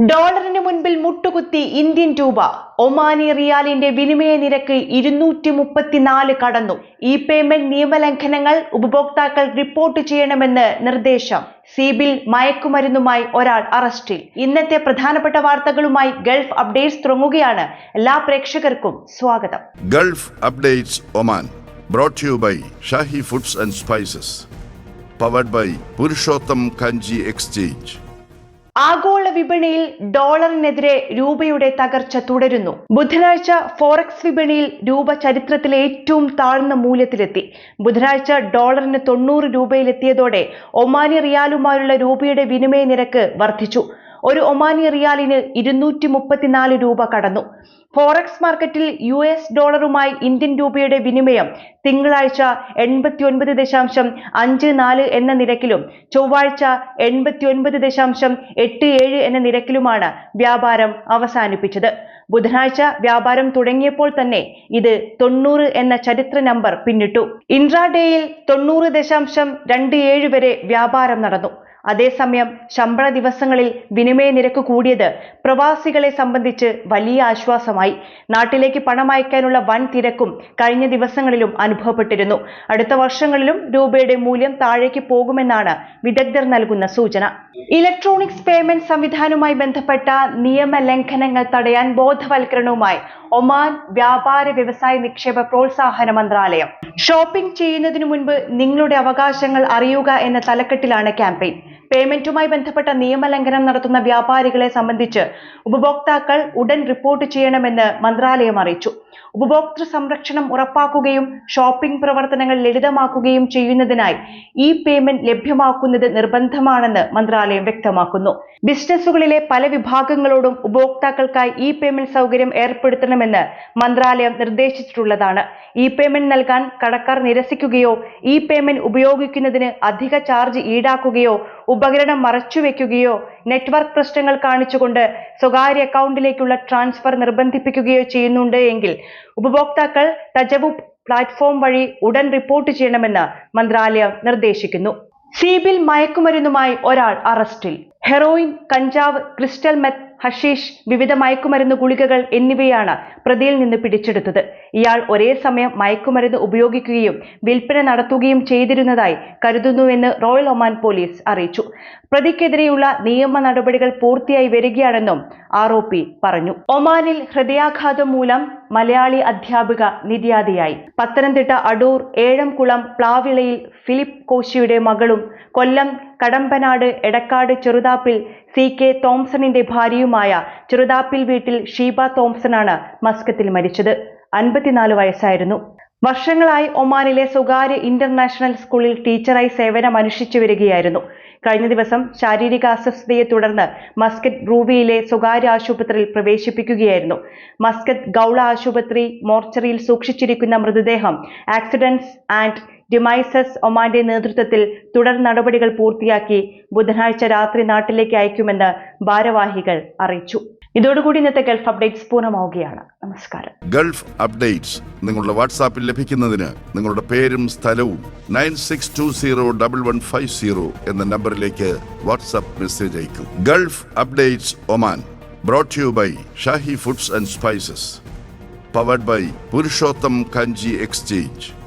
ഡോളറിന് മുൻപിൽ മുട്ടുകുത്തി ഇന്ത്യൻ രൂപ. ഒമാനി റിയാലിന്റെ വിനിമയ നിരക്ക് ഇരുന്നൂറ്റി മുപ്പത്തിനാല് കടന്നു. ഇ പേയ്മെന്റ് നിയമലംഘനങ്ങൾ ഉപഭോക്താക്കൾ റിപ്പോർട്ട് ചെയ്യണമെന്ന് നിർദ്ദേശം. സീബിൽ മയക്കുമരുന്നുമായി ഒരാൾ അറസ്റ്റിൽ. ഇന്നത്തെ പ്രധാനപ്പെട്ട വാർത്തകളുമായി ഗൾഫ് അപ്ഡേറ്റ്സ് തുടങ്ങുകയാണ്. എല്ലാ പ്രേക്ഷകർക്കും സ്വാഗതം. Gulf updates Oman. Brought you by Shahi foods and spices powered by Purushottam Kanji Exchange. ആഗോള വിപണിയിൽ ഡോളറിനെതിരെ രൂപയുടെ തകർച്ച തുടരുന്നു. ബുധനാഴ്ച ഫോറക്സ് വിപണിയിൽ രൂപ ചരിത്രത്തിലെ ഏറ്റവും താഴ്ന്ന മൂല്യത്തിലെത്തി. ബുധനാഴ്ച ഡോളറിന് തൊണ്ണൂറ് രൂപയിലെത്തിയതോടെ ഒമാനി റിയാലുമായുള്ള രൂപയുടെ വിനിമയ നിരക്ക് വർദ്ധിച്ചു. ഒരു ഒമാനി റിയാലിന് ഇരുന്നൂറ്റി മുപ്പത്തിനാല് രൂപ കടന്നു. ഫോറക്സ് മാർക്കറ്റിൽ യു എസ് ഡോളറുമായി ഇന്ത്യൻ രൂപയുടെ വിനിമയം തിങ്കളാഴ്ച എൺപത്തിയൊൻപത് ദശാംശം അഞ്ച് നാല് എന്ന നിരക്കിലും ചൊവ്വാഴ്ച എൺപത്തിയൊൻപത് ദശാംശം എട്ട് ഏഴ് എന്ന നിരക്കിലുമാണ് വ്യാപാരം അവസാനിപ്പിച്ചത്. ബുധനാഴ്ച വ്യാപാരം തുടങ്ങിയപ്പോൾ തന്നെ ഇത് തൊണ്ണൂറ് എന്ന ചരിത്ര നമ്പർ പിന്നിട്ടു. ഇൻട്രാഡേയിൽ തൊണ്ണൂറ് ദശാംശം രണ്ട് ഏഴ് വരെ വ്യാപാരം നടന്നു. അതേസമയം ശമ്പള ദിവസങ്ങളിൽ വിനിമയ നിരക്ക് കൂടിയത് പ്രവാസികളെ സംബന്ധിച്ച് വലിയ ആശ്വാസമായി. നാട്ടിലേക്ക് പണം അയക്കാനുള്ള വൻ തിരക്കും കഴിഞ്ഞ ദിവസങ്ങളിലും അനുഭവപ്പെട്ടിരുന്നു. അടുത്ത വർഷങ്ങളിലും രൂപയുടെ മൂല്യം താഴേക്ക് പോകുമെന്നാണ് വിദഗ്ധർ നൽകുന്ന സൂചന. ഇലക്ട്രോണിക്സ് പേയ്മെന്റ് സംവിധാനവുമായി ബന്ധപ്പെട്ട നിയമ ലംഘനങ്ങൾ തടയാൻ ബോധവൽക്കരണവുമായി ഒമാൻ വ്യാപാര വ്യവസായ നിക്ഷേപ പ്രോത്സാഹന മന്ത്രാലയം. ഷോപ്പിംഗ് ചെയ്യുന്നതിനു മുൻപ് നിങ്ങളുടെ അവകാശങ്ങൾ അറിയുക എന്ന തലക്കെട്ടിലാണ് ക്യാമ്പയിൻ. പേയ്മെന്റുമായി ബന്ധപ്പെട്ട നിയമലംഘനം നടത്തുന്ന വ്യാപാരികളെ സംബന്ധിച്ച് ഉപഭോക്താക്കൾ ഉടൻ റിപ്പോർട്ട് ചെയ്യണമെന്ന് മന്ത്രാലയം അറിയിച്ചു. ഉപഭോക്തൃ സംരക്ഷണം ഉറപ്പാക്കുകയും ഷോപ്പിംഗ് പ്രവർത്തനങ്ങൾ ലളിതമാക്കുകയും ചെയ്യുന്നതിനായി ഇ പേയ്മെന്റ് ലഭ്യമാക്കുന്നത് നിർബന്ധമാണെന്ന് മന്ത്രാലയം വ്യക്തമാക്കുന്നു. ബിസിനസ്സുകളിലെ പല വിഭാഗങ്ങളോടും ഉപഭോക്താക്കൾക്കായി ഇ പേയ്മെന്റ് സൗകര്യം ഏർപ്പെടുത്തണമെന്ന് മന്ത്രാലയം നിർദ്ദേശിച്ചിട്ടുള്ളതാണ്. ഇ പേയ്മെന്റ് നൽകാൻ കടക്കാർ നിരസിക്കുകയോ ഇ പേയ്മെന്റ് ഉപയോഗിക്കുന്നതിന് അധിക ചാർജ് ഈടാക്കുകയോ ഉപകരണം മറച്ചുവെക്കുകയോ നെറ്റ്വർക്ക് പ്രശ്നങ്ങൾ കാണിച്ചുകൊണ്ട് സ്വകാര്യ അക്കൗണ്ടിലേക്കുള്ള ട്രാൻസ്ഫർ നിർബന്ധിപ്പിക്കുകയോ ചെയ്യുന്നുണ്ട് എങ്കിൽ ഉപഭോക്താക്കൾ തജവു പ്ലാറ്റ്ഫോം വഴി ഉടൻ റിപ്പോർട്ട് ചെയ്യണമെന്ന് മന്ത്രാലയം നിർദ്ദേശിക്കുന്നു. സീബിൽ മയക്കുമരുന്നുമായി ഒരാൾ അറസ്റ്റിൽ. ഹെറോയിൻ കഞ്ചാവ് ക്രിസ്റ്റൽ മെത്ത് ഹഷീഷ് വിവിധ മയക്കുമരുന്ന് ഗുളികകൾ എന്നിവയാണ് പ്രതിയിൽ നിന്ന് പിടിച്ചെടുത്തത്. ഇയാൾ ഒരേ സമയം മയക്കുമരുന്ന് ഉപയോഗിക്കുകയും വിൽപ്പന നടത്തുകയും ചെയ്തിരുന്നതായി കരുതുന്നുവെന്ന് റോയൽ ഒമാൻ പോലീസ് അറിയിച്ചു. പ്രതിക്കെതിരെയുള്ള നിയമ നടപടികൾ പൂർത്തിയായി വരികയാണെന്നും ആരോപി പറഞ്ഞു. ഒമാനിൽ ഹൃദയാഘാതം മൂലം മലയാളി അധ്യാപിക നിര്യാതയായി. പത്തനംതിട്ട അടൂർ ഏഴംകുളം പ്ലാവിളയിൽ ഫിലിപ്പ് കോശിയുടെ മകളും കൊല്ലം കടമ്പനാട് എടക്കാട് ചെറുതാപ്പിൽ സി കെ തോംസണിന്റെ ഭാര്യയുമായ ചെറുതാപ്പിൽ വീട്ടിൽ ഷീബ തോംസണാണ് മസ്കത്തിൽ മരിച്ചത്. അൻപത്തിനാല് വയസ്സായിരുന്നു. വർഷങ്ങളായി ഒമാനിലെ സ്വകാര്യ ഇന്റർനാഷണൽ സ്കൂളിൽ ടീച്ചറായി സേവനം അനുഷ്ഠിച്ചു വരികയായിരുന്നു. കഴിഞ്ഞ ദിവസം ശാരീരിക അസ്വസ്ഥതയെ തുടർന്ന് മസ്കറ്റ് റൂവിയിലെ സ്വകാര്യ ആശുപത്രിയിൽ പ്രവേശിപ്പിക്കുകയായിരുന്നു. മസ്കറ്റ് ഗൗള ആശുപത്രി മോർച്ചറിയിൽ സൂക്ഷിച്ചിരിക്കുന്ന മൃതദേഹം ആക്സിഡന്റ്സ് ആൻഡ് ഡിമൈസസ് ഒമാന്റെ നേതൃത്വത്തിൽ തുടർ നടപടികൾ പൂർത്തിയാക്കി ബുധനാഴ്ച രാത്രി നാട്ടിലേക്ക് അയക്കുമെന്ന് ഭാരവാഹികൾ അറിയിച്ചു. ഇതോടുകൂടി ഇന്നത്തെ ഗൾഫ് അപ്ഡേറ്റ്സ് പൂർണമാവുകയാണ്. നമസ്കാരം. ഗൾഫ് അപ്ഡേറ്റ്സ് നിങ്ങളുടെ വാട്സാപ്പിൽ ലഭിക്കുന്നതിന് നിങ്ങളുടെ പേരും സ്ഥലവും nine six two zero double one five zero എന്ന നമ്പറിലേക്ക് വാട്സാപ്പ് മെസ്സേജ് അയക്കും. Gulf updates Oman brought you by Shahi foods and spices powered by Purushottam Kanji exchange.